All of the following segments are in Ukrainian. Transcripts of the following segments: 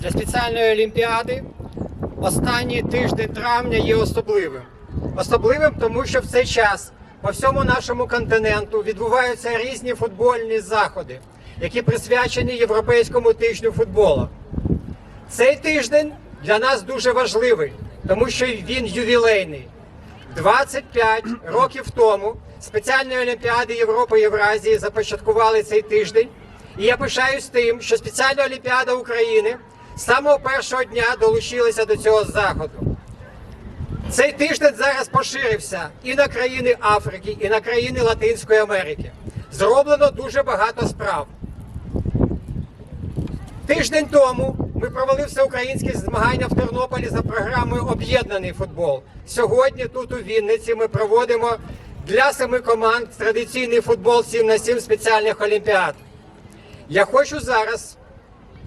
для спеціальної олімпіади останній тиждень травня є особливим. Особливим, тому що в цей час по всьому нашому континенту відбуваються різні футбольні заходи, які присвячені Європейському тижню футболу. Цей тиждень для нас дуже важливий, тому що він ювілейний. 25 років тому спеціальні Олімпіади Європи і Євразії започаткували цей тиждень. І я пишаюсь тим, що спеціальна Олімпіада України з самого першого дня долучилася до цього заходу. Цей тиждень зараз поширився і на країни Африки, і на країни Латинської Америки. Зроблено дуже багато справ. Тиждень тому ми провели всеукраїнські змагання в Тернополі за програмою Об'єднаний футбол. Сьогодні тут у Вінниці ми проводимо для семи команд традиційний футбол 7 на 7 спеціальних олімпіад. Я хочу зараз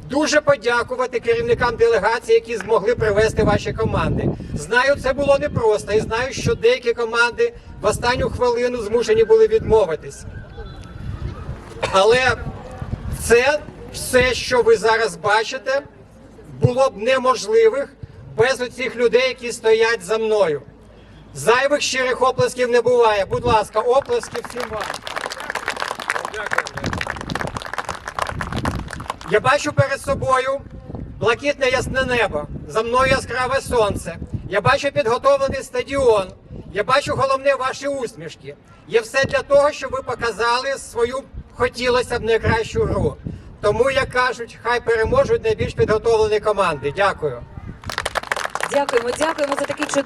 дуже подякувати керівникам делегації, які змогли привести ваші команди. Знаю, це було непросто і знаю, що деякі команди в останню хвилину змушені були відмовитись. Але це все, що ви зараз бачите, було б неможливих без оцих людей, які стоять за мною. Зайвих щирих оплесків не буває. Будь ласка, оплески всім вам. Я бачу перед собою блакитне ясне небо, за мною яскраве сонце. Я бачу підготовлений стадіон. Я бачу головне ваші усмішки. Є все для того, щоб ви показали свою хотілося б найкращу гру. Тому, як кажуть, хай переможуть найбільш підготовлені команди. Дякую. Дякуємо, дякуємо за такий чудовий.